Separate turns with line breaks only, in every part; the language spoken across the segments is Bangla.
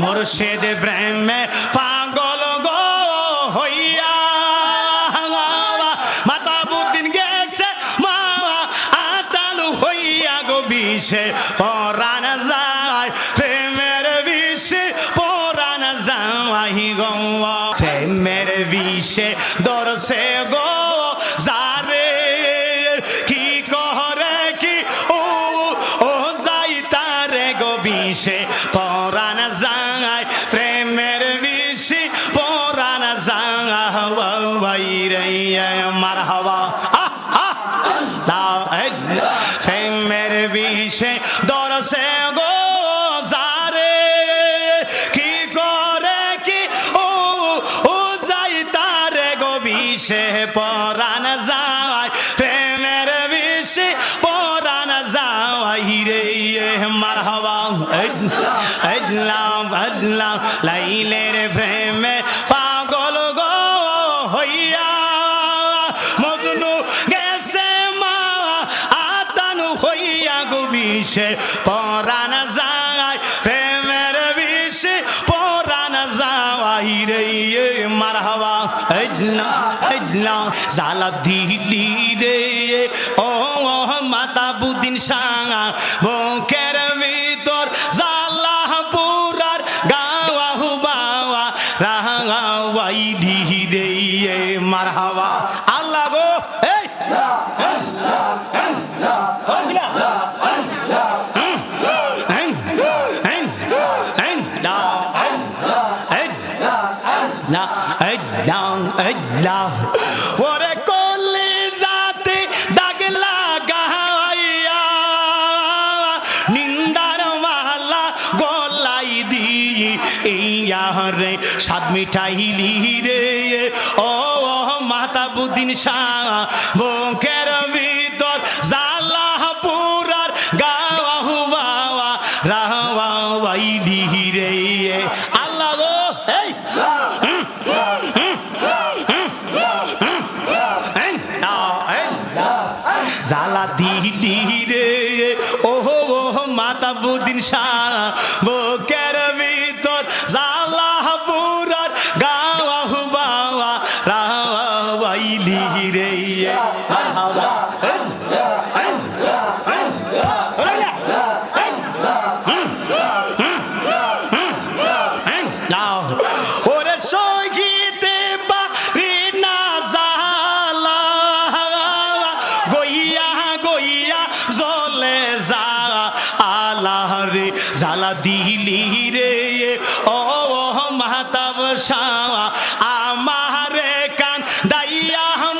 মুর্শিদ প্রেমে পাগল গো হইয়া মাতা বুদ্দিন গেছে মা আতালু হইয়া গো বিষে। পরাণ যায়, প্রেমের বিষে, পরাণ যায় গো। প্রেমের বিষে দরসে গো যারে। কি হইয়া গো বিষে পরাণ যায় প্রেমের বিষে পরাণ যায় রে মার হাওয়া জালা দিলি রে ও মাতা বুদিন সাঙা, বুকের ভিতর পুরার গাওয়া মার দি ইয়া রে সাত মিঠাইলি রে। ও মাতা বুদিন শাহ বুকের ভিতর জালা পুরার গাওয়া হুবাওয়া রাহওয়া ওয়াইলি রে। আল্লাহ গো এই। এই, এই। জালা দিলি রে। ওহো ওহো মাতা বুদিন শাহ বুকের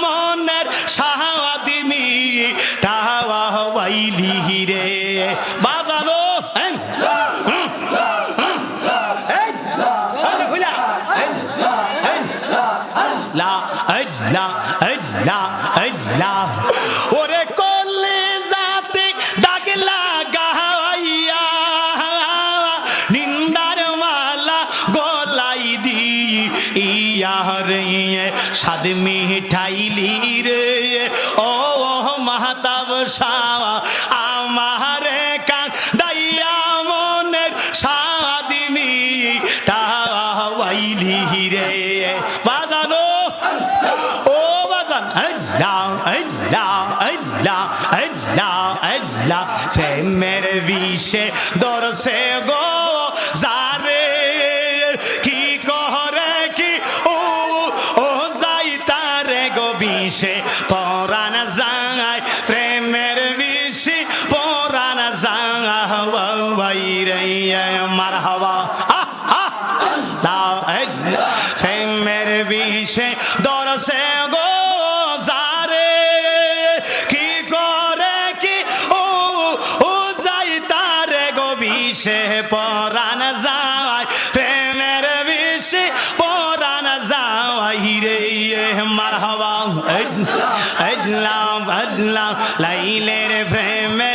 দাইয়া ইয়া রে দরসে গো যারে দাও প্রেমের বিষে দরসে গো যারে। কি করে কি ও ও যাই তারে গো বিষে পরাণ যায় প্রেমের বিষে পরাণ যায় রে মার হাওয়া লাইলের প্রেমে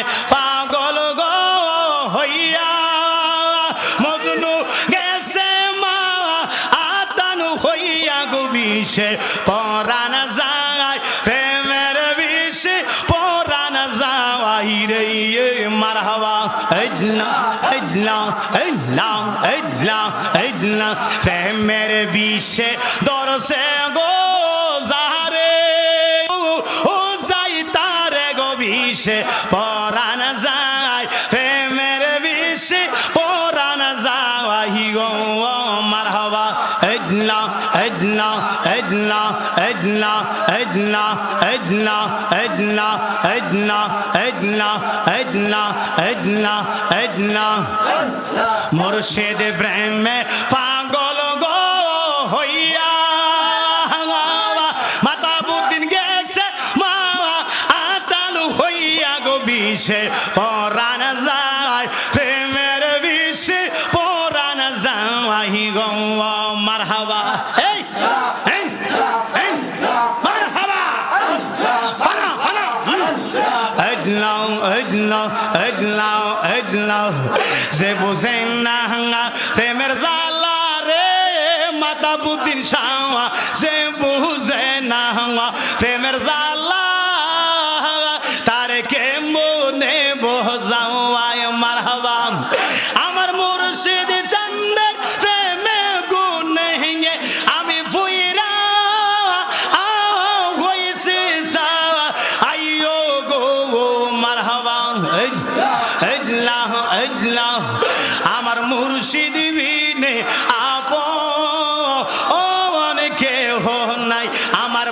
বিষে পরাণ যায়, প্রেমের বিষে পরাণ যায় রে মার হাওয়া প্রেমের বিষে দরসে গো যারে ও যাই তারে গো বিষে পরাণ Edna, Edna, Edna, Edna, Edna, أدنى أدنى مرشد إبراهيم পাগল গো হইয়া mata buddin gese মা atal hoya go বিষে ora যে বুঝেন না প্রেমের জালা রে, মাতা বুদ্দিন শাহ সে বুঝে না প্রেমের জালা তারে কে মনে মার মারহাবা। আমার মুর্শিদ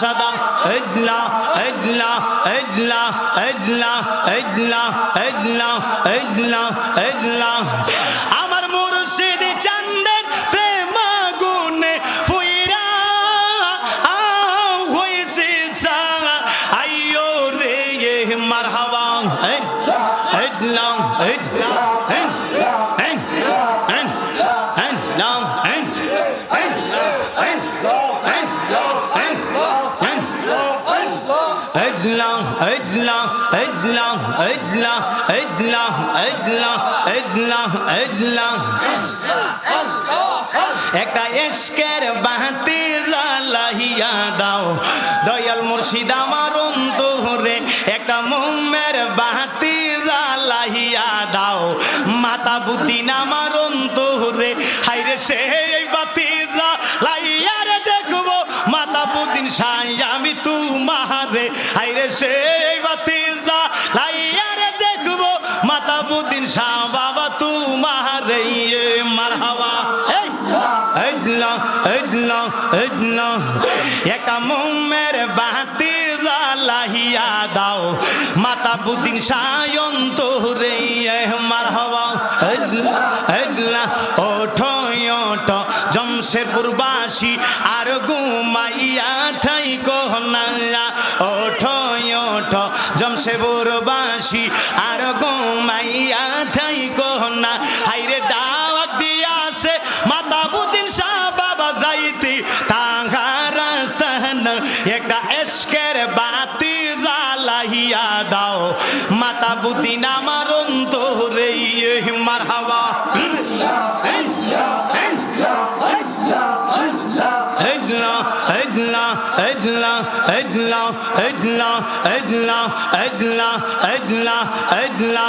সদা আল্লাহ আল্লাহ আল্লাহ আল্লাহ আল্লাহ আল্লাহ আল্লাহ আল্লাহ আমার মুর্শিদ চন্দের প্রেম গুনে ফুইরা আ হইছে সা আইয়ো রে মারহাবা। আল্লাহ আল্লাহ আল্লাহ আল্লাহ আল্লাহ আল্লাহ আল্লাহ আল্লাহ আল্লাহ আল্লাহ একটা এসকের বাহাতি জ্বালাইয়া দাও। দয়াল মুর্শিদ আমার অন্তরে একটা মোমের বাহাতি জ্বালাইয়া দাও। মাতা বুদ্দিন আমার অন্তরে হাইরে সে দেখব মাতা বুদ্দিন শাহ, বাবা তুমারে একটা মোমের বাতি জ্বালাইয়া দাও। মাতা বুদ্দিন সায়ন্ত রে মার হওয়া ওঠো ওঠো। জমশেরপুরবাসী আর ঘুমাইয়া ঠাই কোহনায়া ওঠো ওঠো জমশেরপুরবাসী আর ঘুমাইয়া ঠাই কোহনা হাইরে দাওয়াত দিয়াছে মাতা বুদ্দিন শাহ বাবা যাইতে। তাহার স্থান একটা এসকের বাতি জ্বালাইয়া দাও। মাতা বুদ্দিন আমার অন্তরে মার হাওয়া ادلا ادلا ادلا ادلا ادلا ادلا ادلا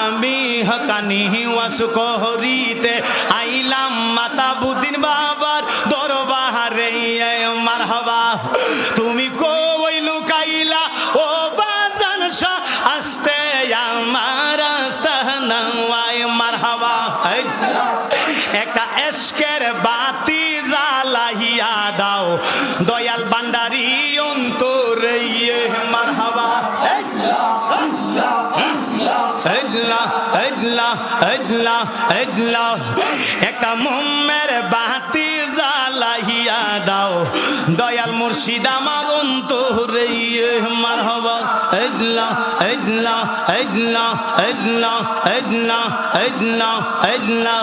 আমি হকানি ওয়াসুক হরিতে আইলাম মাতাবুদ্দিন বাবার দরবারে। মারহাবা, তুমি কই লুকাইলা? ও বাজান শাহ, আসতে আমার আস্তানা মারহাবা, একটা এসকের বাতি জ্বালাইয়া দাও। দয়াল বান্ডা আল্লাহ আল্লাহ একটা মোমের বাতি জ্বালাইয়া দাও। দয়াল মুর্শিদ আমার অন্তরে মারহাবা। আল্লাহ আল্লাহ আল্লাহ আল্লাহ আল্লাহ আল্লাহ আল্লাহ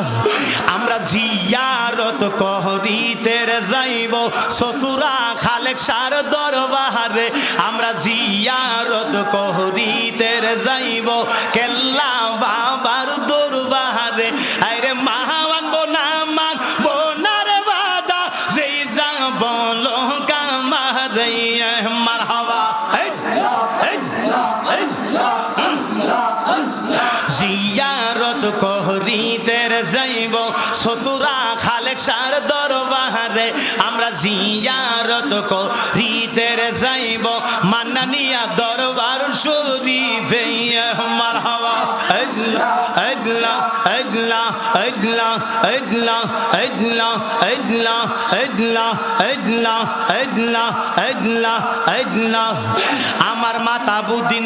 আমরা জিয়ারত করিতে যাইব। সতুরা খালেক সার দরবারে আমরা জিয়ারত করিতে যাইব। কেল্লা বাবার যাইব সতুরা খালেক সার দরবারে আমরা জিয়ারত করিতে যাইব মান্নানিয়া দরবার শরীফে মারহাবা আল্লাহ আল্লাহ আমার মাতা বুদিন